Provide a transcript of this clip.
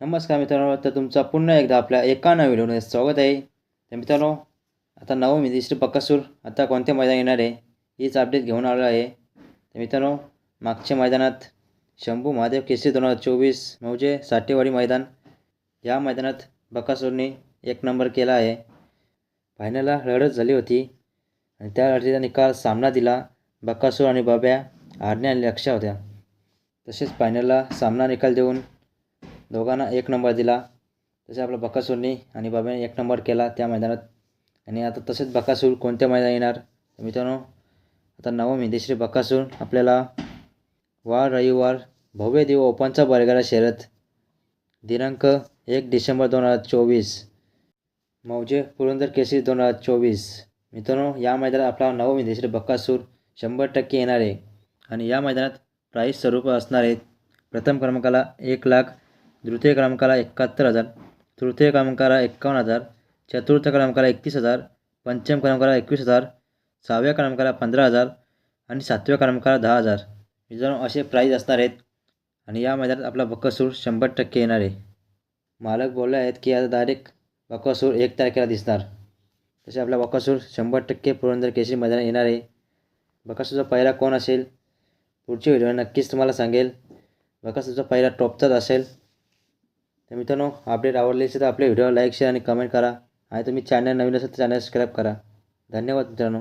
नमस्कार मित्रांनो तर तुमचा पुन्हा एकदा आपल्या एका नव्या व्हिडिओमध्ये स्वागत आहे. तर मित्रांनो आता नवं मिनिस्टर बक्कासूर आता कोणत्या मैदान येणार आहे हीच अपडेट घेऊन आलो आहे. तर मित्रांनो मागच्या मैदानात शंभू महादेव केसरी दोन हजार चोवीस म्हणजे साठेवाडी मैदान या मैदानात बकासूरने एक नंबर केला आहे. फायनलला लढत झाली होती. आणि त्या लढतीचा निकाल सामना दिला बकासूर आणि बाब्या आरण्या आणि लक्ष्या होत्या. तसेच फायनलला सामना निकाल देऊन दोघांना एक नंबर दिला. तसे आपला बकासूरनी आणि बाब्याने एक नंबर केला त्या मैदानात. आणि आता तसेच बकासूर कोणत्या मैदान येणार? तर मित्रांनो आता नवम हिंदेश्री बकासूर आपल्याला वार रविवार भव्य देव ओपनचा बरगारा शर्यत. दिनांक एक डिसेंबर दोन हजार चोवीस. मौजे पुरंदर केसरी दोन हजार चोवीस. मित्रांनो या मैदानात आपला नवम हिंदेश्री बकासूर शंभर टक्के येणार आहे. आणि या मैदानात प्राईस स्वरूप असणार आहेत प्रथम क्रमांकाला एक लाख द्वितीय क्रमांकाला एकाहत्तर हजार तृतीय क्रमांकाला एक्कावन्न हजार चतुर्थ क्रमांकाला एकतीस हजार पंचम क्रमांकाला एकवीस हजार सहाव्या क्रमांकाला पंधरा हजार आणि सातव्या क्रमांकाला दहा हजार. मित्रांनो असे प्राईज असणार आहेत आणि या मैदानात आपला बक्कासूर शंभर टक्के येणार आहे. मालक बोलले आहेत की आता डायरेक्ट बक्कासूर एक तारखेला दिसणार. तसे आपला बक्कासूर शंभर टक्के पुरंदर केसरी मैदानात येणार आहे. बकसूरचा पहिला कोण असेल? पुढच्या व्हिडिओ नक्कीच तुम्हाला सांगेल. बकासूरचा पहिला टॉपचाच असेल. तर मित्रांनो अपडेट आवडली असेल तर आपल्या व्हिडिओ लाईक शेअर आणि कमेंट करा. आणि तुम्ही चॅनल नवीन असेल तर चॅनल सबस्क्राईब करा. धन्यवाद मित्रांनो.